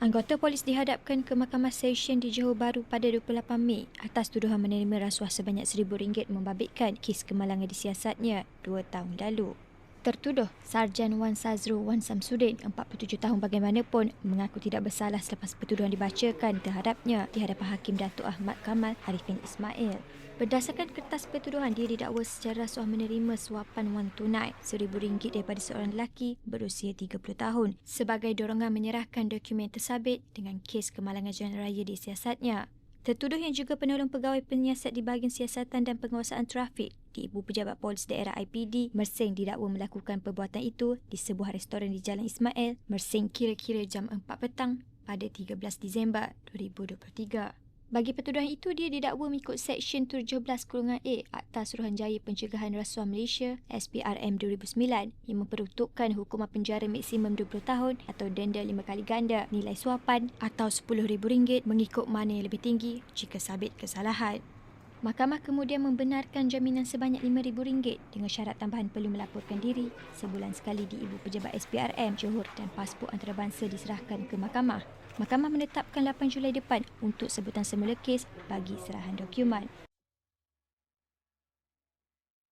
Anggota polis dihadapkan ke Mahkamah Session di Johor Bahru pada 28 Mei atas tuduhan menerima rasuah sebanyak RM1,000 membabitkan kes kemalangan disiasatnya dua tahun lalu. Tertuduh Sarjan Wan Sazro Wan Samsudin, 47 tahun bagaimanapun, mengaku tidak bersalah selepas pertuduhan dibacakan terhadapnya di hadapan Hakim Datuk Ahmad Kamal Arifin Ismail. Berdasarkan kertas pertuduhan, dia didakwa secara rasuah menerima suapan wang tunai RM1,000 daripada seorang lelaki berusia 30 tahun sebagai dorongan menyerahkan dokumen tersabit dengan kes kemalangan jalan raya di siasatnya. Tertuduh yang juga penolong pegawai penyiasat di bahagian siasatan dan penguasaan trafik di Ibu Pejabat Polis Daerah IPD, Mersing didakwa melakukan perbuatan itu di sebuah restoran di Jalan Ismail, Mersing kira-kira jam 4 petang pada 13 Disember 2023. Bagi pertuduhan itu, dia didakwa mengikut Seksyen 17 Kurungan A Akta Suruhanjaya Pencegahan Rasuah Malaysia SPRM 2009 yang memperuntukkan hukuman penjara maksimum 20 tahun atau denda 5 kali ganda nilai suapan atau RM10,000 mengikut mana yang lebih tinggi jika sabit kesalahan. Mahkamah kemudian membenarkan jaminan sebanyak RM5,000 dengan syarat tambahan perlu melaporkan diri sebulan sekali di Ibu Pejabat SPRM Johor dan pasport antarabangsa diserahkan ke mahkamah. Mahkamah menetapkan 8 Julai depan untuk sebutan semula kes bagi serahan dokumen.